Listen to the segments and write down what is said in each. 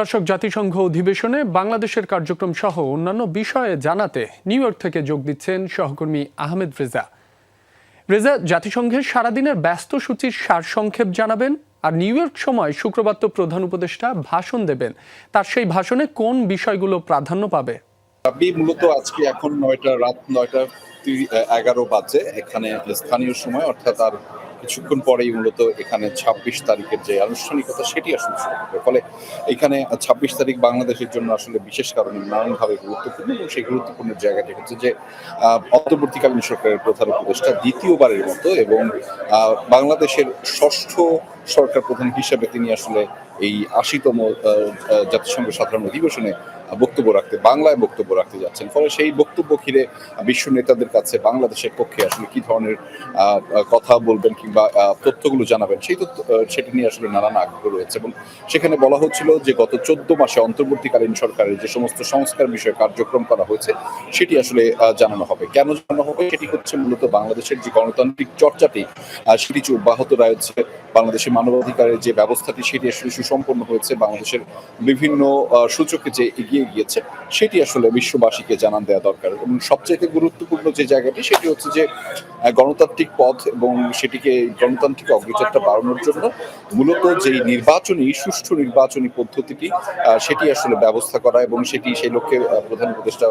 দর্শক, জাতিসংঘ অধিবেশনে বাংলাদেশের কার্যক্রম সহ অন্যান্য বিষয়ে জানাতে নিউ ইয়র্ক থেকে যোগ দিচ্ছেন সহকর্মী আহমেদ রেজা। রেজা জাতিসংঘের সারাদিনের ব্যস্ত সূচির সারসংক্ষেপ জানাবেন আর নিউ ইয়র্ক সময় শুক্রবার তো প্রধান উপদেষ্টা ভাষণ দেবেন। তার সেই ভাষণে কোন বিষয়গুলো প্রাধান্য পাবে? আমি মূলত আজকে এখন নয়টা, রাত নয়টা এগারো বাজে এখানে স্থানীয় সময়, অর্থাৎ আর কিছুক্ষণ পরেই মূলত এখানে ছাব্বিশ তারিখের যে আনুষ্ঠানিকতা সেটি আসলে শুরু হবে। ফলে এখানে ছাব্বিশ তারিখ বাংলাদেশের জন্য আসলে বিশেষ কারণে নানানভাবে গুরুত্বপূর্ণ এবং সেই গুরুত্বপূর্ণ জায়গাটি হচ্ছে যে অন্তর্বর্তীকালীন সরকারের প্রধান উপদেষ্টা দ্বিতীয়বারের মতো এবং বাংলাদেশের ষষ্ঠ সরকার প্রধান হিসেবে তিনি আসলে এই আশিতম জাতিসংঘ সাধারণ অধিবেশনে বক্তব্য রাখতে, বাংলায় বক্তব্য রাখতে যাচ্ছেন। ফলে সেই বক্তব্য ঘিরে বিশ্ব নেতাদের কাছে বাংলাদেশের পক্ষে আসলে কি ধরনের কথা বলবেন কিংবা আহ, তথ্যগুলো জানাবেন। সেই তথ্য সেটি নিয়ে আসলে নানান আগ্রহ রয়েছে এবং সেখানে বলা হচ্ছিল যে গত চোদ্দ মাসে অন্তর্বর্তীকালীন সরকারের যে সমস্ত সংস্কার বিষয়ে কার্যক্রম করা হয়েছে সেটি আসলে জানানো হবে। কেন জানানো হবে? সেটি হচ্ছে মূলত বাংলাদেশের যে গণতান্ত্রিক চর্চাটি সেটি অব্যাহত রয়েছে বাংলাদেশের মানবাধিকারের যে ব্যবস্থাটি সেটি আসলে সুসম্পন্ন হয়েছে বাংলাদেশের বিভিন্ন সূচকে যে এগিয়ে গিয়েছে সেটি আসলে বিশ্ববাসীকে জানান দেওয়া দরকার। এবং সবচেয়ে গুরুত্বপূর্ণ যে জায়গাটি সেটি হচ্ছে যে গণতান্ত্রিক পথ এবং সেটিকে গণতান্ত্রিক অগ্রযাত্রা বাড়ানোর জন্য মূলত যে নির্বাচনী, সুষ্ঠু নির্বাচনী পদ্ধতিটি সেটি আসলে ব্যবস্থা করা এবং সেটি সেই লক্ষ্যে প্রধান উপদেষ্টা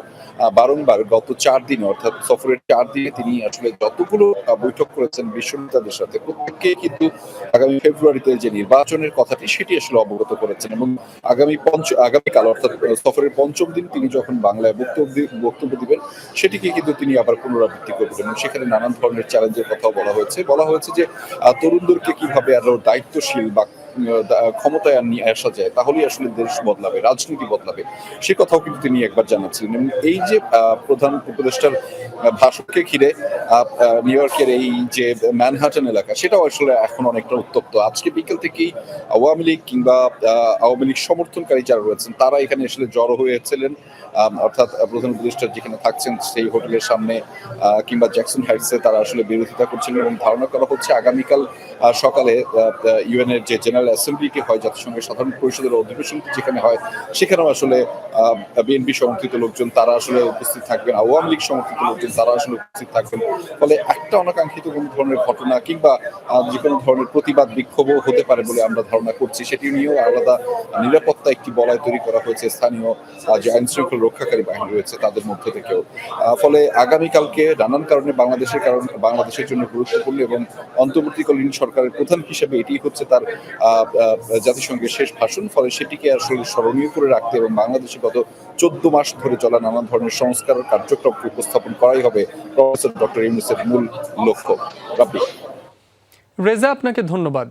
বারংবার গত চার দিনে, অর্থাৎ সফরের চার দিনে তিনি আসলে যতগুলো বৈঠক করেছেন বিশ্ব নেতাদের সাথে, প্রত্যেককে কিন্তু আগামী ফেব্রুয়ারিতে যে নির্বাচনের কথাটি, সেটি আসলে অবগত করেছেন এবং আগামী পঞ্চ, আগামীকাল, অর্থাৎ সফরের পঞ্চম দিন তিনি যখন বাংলায় বক্তব্য বক্তব্য দিবেন, সেটিকে কিন্তু তিনি আবার পুনরাবৃত্তি করবেন এবং সেখানে নানান ধরনের চ্যালেঞ্জের কথাও বলা হয়েছে। বলা হয়েছে যে আহ, তরুণদেরকে কীভাবে আরও দায়িত্বশীল বা ক্ষমতায় নিয়ে আসা যায় তাহলেই আসলে দেশ বদলাবে রাজনীতি বদলাবে। সে কথাও কিন্তু তিনি একবার জানাচ্ছিলেন। এই যে প্রধান উপদেষ্টার ভাষণকে ঘিরে নিউ ইয়র্কের এই যে ম্যানহাটন এলাকা, সেটাও আসলে এখন অনেকটা উত্তপ্ত। আজকে বিকেল থেকেই আওয়ামী লীগ কিংবা আওয়ামী লীগ সমর্থনকারী যারা রয়েছেন, তারা এখানে আসলে জড়ো হয়েছিলেন অর্থাৎ প্রধান উপদেষ্টা যেখানে থাকছেন, সেই হোটেলের সামনে কিংবা জ্যাকসন হাইটসে তারা আসলে বিরোধিতা করছিলেন এবং ধারণা করা হচ্ছে আগামীকাল সকালে ইউএনের যে জেনারেল অ্যাসেম্বলিটি হয়, জাতিসংঘের সাধারণ পরিষদের অধিবেশন যেখানে হয়, সেখানেও আসলে বিএনপি সমর্থিত লোকজন, তারা আসলে উপস্থিত থাকবেন। আওয়ামী লীগ সমর্থিত লোকজন, তারা আসলে উপস্থিত থাকবেন। ফলে একটা অনাকাঙ্ক্ষিত কোনো ধরনের ঘটনা কিংবা যে কোনো ধরনের প্রতিবাদ বিক্ষোভও হতে পারে বলে আমরা ধারণা করছি। সেটি নিয়েও আলাদা নিরাপত্তা একটি বলয় তৈরি করা হয়েছে। স্থানীয় যে আইন শৃঙ্খলা রক্ষাকারী বাহিনী রয়েছে তাদের মধ্য থেকেও। ফলে আগামীকালকে নানান কারণে বাংলাদেশের কারণ, বাংলাদেশের জন্য গুরুত্বপূর্ণ এবং অন্তর্বর্তীকালীন সরকারের প্রধান হিসেবে এটি হচ্ছে তার জাতিসংঘের শেষ ভাষণ। ফলে সেটিকে আসলে স্মরণীয় করে রাখতে এবং বাংলাদেশে গত চোদ্দ মাস ধরে চলা নানা ধরনের সংস্কার কার্যক্রমকে উপস্থাপন করাই হবে প্রফেসর ডক্টর ইউনুসের মূল লক্ষ্য। রেজা, আপনাকে ধন্যবাদ।